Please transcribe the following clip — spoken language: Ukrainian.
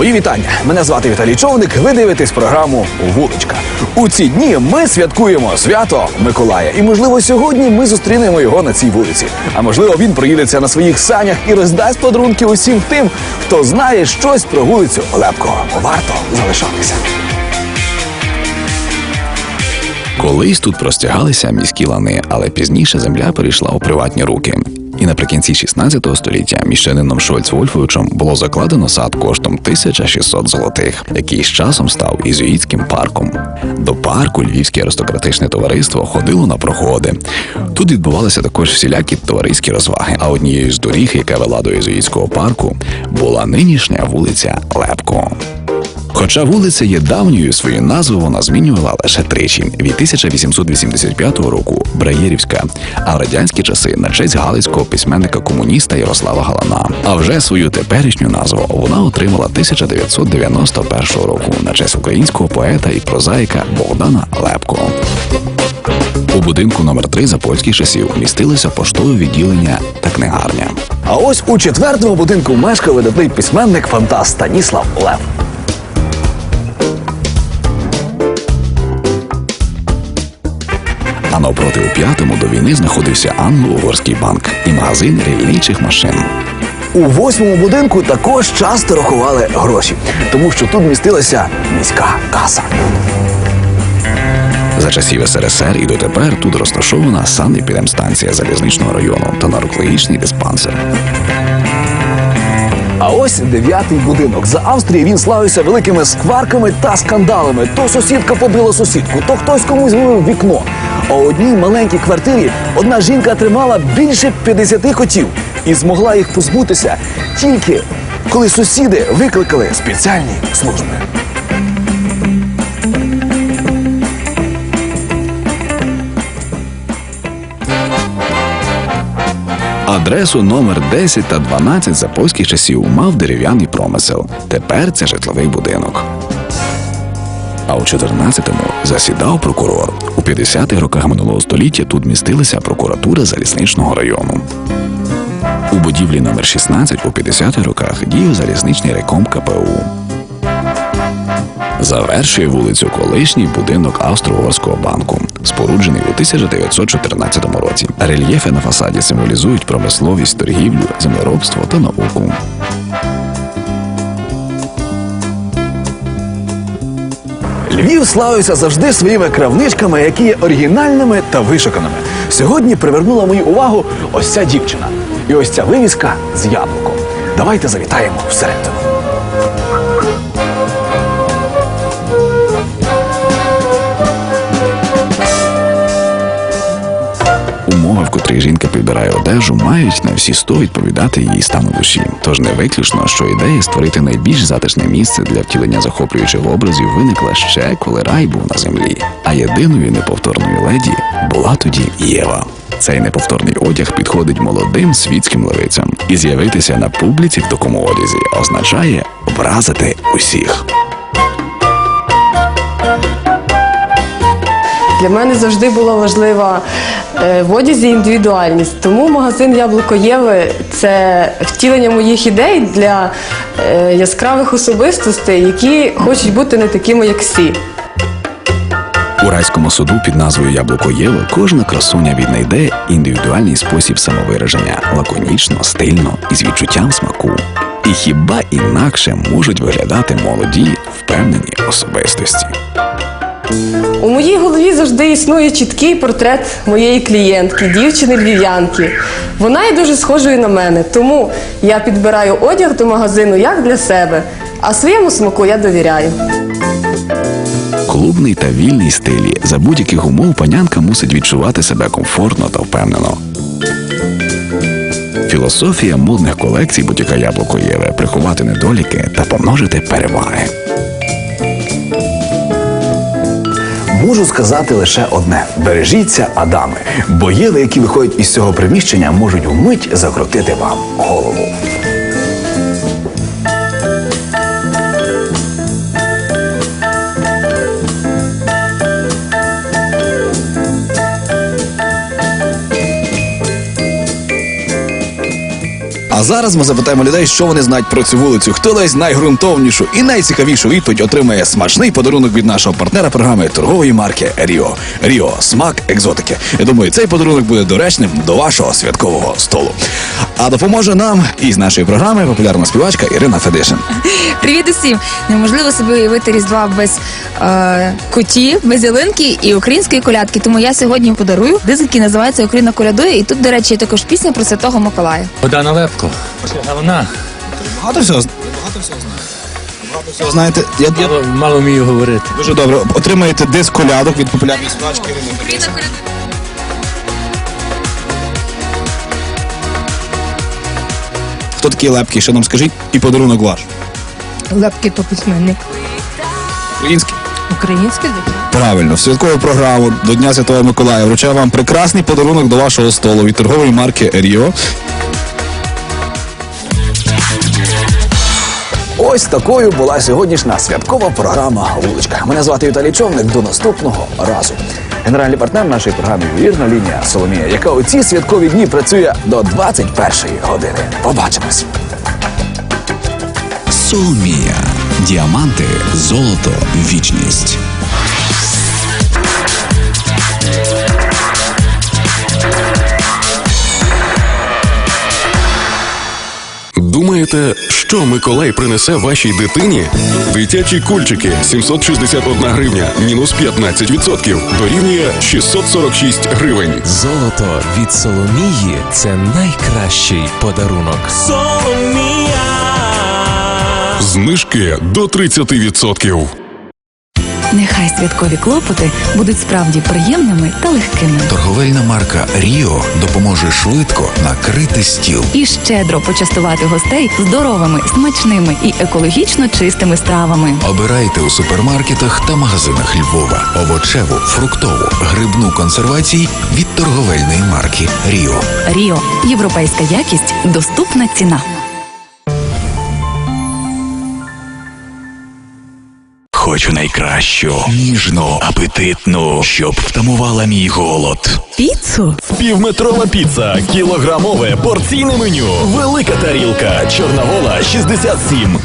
Мої вітання. Мене звати Віталій Човник. Ви дивитесь програму Вуличка. У ці дні ми святкуємо свято Миколая. І можливо сьогодні ми зустрінемо його на цій вулиці. А можливо, він проїдеться на своїх санях і роздасть подарунки усім тим, хто знає щось про вулицю Олепкого. Варто залишатися. Колись тут простягалися міські лани, але пізніше земля перейшла у приватні руки. І наприкінці 16 століття міщанином Шольц Вольфовичем було закладено сад коштом 1600 золотих, який з часом став ізуїтським парком. До парку львівське аристократичне товариство ходило на проходи. Тут відбувалися також всілякі товариські розваги. А однією з доріг, яка вела до ізуїтського парку, була нинішня вулиця Лепко. Хоча вулиця є давньою, свою назву вона змінювала лише тричі від 1885 року Браєрівська, а в радянські часи на честь галицького письменника комуніста Ярослава Галана. А вже свою теперішню назву вона отримала 1991 року на честь українського поета і прозаїка Богдана Лепко. У будинку номер 3 за польських часів містилося поштове відділення та книгарня. А ось у четвертому будинку мешкав видатний письменник фантаст Станіслав Лев. А навпроти у п'ятому до війни знаходився англо-угорський банк і магазин рільничих машин. У восьмому будинку також часто рахували гроші, тому що тут містилася міська каса. За часів СРСР і дотепер тут розташована санепідемстанція залізничного району та наркологічний диспансер. А ось дев'ятий будинок. За Австрії він славився великими скварками та скандалами. То сусідка побила сусідку, то хтось комусь вивив вікно. А у одній маленькій квартирі одна жінка тримала більше 50 котів і змогла їх позбутися тільки коли сусіди викликали спеціальні служби. Адресу номер 10 та 12 за польських часів мав дерев'яний промисел. Тепер це житловий будинок. А у 14-му засідав прокурор. У 50-х роках минулого століття тут містилася прокуратура залізничного району. У будівлі номер 16 у 50-х роках діяв залізничний райком КПУ. Завершує вулицю колишній будинок Австро-Угорського банку, споруджений у 1914 році. Рельєфи на фасаді символізують промисловість, торгівлю, землеробство та науку. Львів славився завжди своїми кравничками, які є оригінальними та вишуканими. Сьогодні привернула мою увагу ось ця дівчина. І ось ця вивіска з яблуком. Давайте завітаємо всередину. В котрих жінка підбирає одежу, мають на всі сто відповідати її стану душі. Тож не виключно, що ідея створити найбільш затишне місце для втілення захоплюючих образів виникла ще коли рай був на землі. А єдиною неповторною леді була тоді Єва. Цей неповторний одяг підходить молодим світським левицям, і з'явитися на публіці в такому одязі означає вразити усіх. Для мене завжди була важлива в одязі індивідуальність. Тому магазин Яблуко Єви це втілення моїх ідей для е, яскравих особистостей, які хочуть бути не такими, як всі. У райському суду під назвою Яблуко Єви кожна красуня віднайде індивідуальний спосіб самовираження лаконічно, стильно і з відчуттям смаку. І хіба інакше можуть виглядати молоді, впевнені особистості. У моїй голові завжди існує чіткий портрет моєї клієнтки, дівчини львів'янки. Вона є дуже схожою на мене, тому я підбираю одяг до магазину як для себе, а своєму смаку я довіряю. Клубний та вільний стилі за будь-яких умов панянка мусить відчувати себе комфортно та впевнено. Філософія модних колекцій бутіка Яблуко Єве приховати недоліки та помножити переваги. Можу сказати лише одне: бережіться, Адами, бо єли, які виходять із цього приміщення, можуть вмить закрутити вам голову. А зараз ми запитаємо людей, що вони знають про цю вулицю. Хто дасть найґрунтовнішу і найцікавішу відповідь отримає смачний подарунок від нашого партнера програми торгової марки Ріо. Ріо смак екзотики. Я думаю, цей подарунок буде доречним до вашого святкового столу. А допоможе нам із нашої програми популярна співачка Ірина Федишин. Привіт усім! Неможливо собі уявити Різдва без е, котів, без ялинки і української колядки. Тому я сьогодні подарую диск, який називається Україна колядує. І тут, до речі, є також пісня про святого Миколая. Богдана Головна. Багато всього багато всього знаєте. Багато всього знаєте. Я, я Мало, мало вмію говорити. дуже добре. Отримаєте диск колядок від популярної співачки Ірини. Хто такий лепкий? Що нам скажіть? І подарунок ваш. Лепки то письменник. Український. Український Правильно, в святкову програму до Дня Святого Миколая вручаю вам прекрасний подарунок до вашого столу від торгової марки Ріо. Ось такою була сьогоднішня святкова програма Вуличка. Мене звати Віталій Човник. До наступного разу. Генеральний партнер нашої програми Вірна лінія Соломія, яка у ці святкові дні працює до 21-ї години. Побачимось. Соломія. Діаманти, золото, вічність. Думаєте, що Миколай принесе вашій дитині? Дитячі кульчики 761 гривня, мінус 15%, дорівнює 646 гривень. Золото від Соломії це найкращий подарунок. Соломія! Знижки до 30%. Нехай святкові клопоти будуть справді приємними та легкими. Торговельна марка Ріо допоможе швидко накрити стіл. І щедро почастувати гостей здоровими, смачними і екологічно чистими стравами. Обирайте у супермаркетах та магазинах Львова овочеву, фруктову, грибну консервації від торговельної марки Ріо. Ріо європейська якість, доступна ціна. Хочу найкращу, ніжну, апетитну, щоб втамувала мій голод. Піцу Півметрова піца, кілограмове порційне меню, велика тарілка, чорновола 67.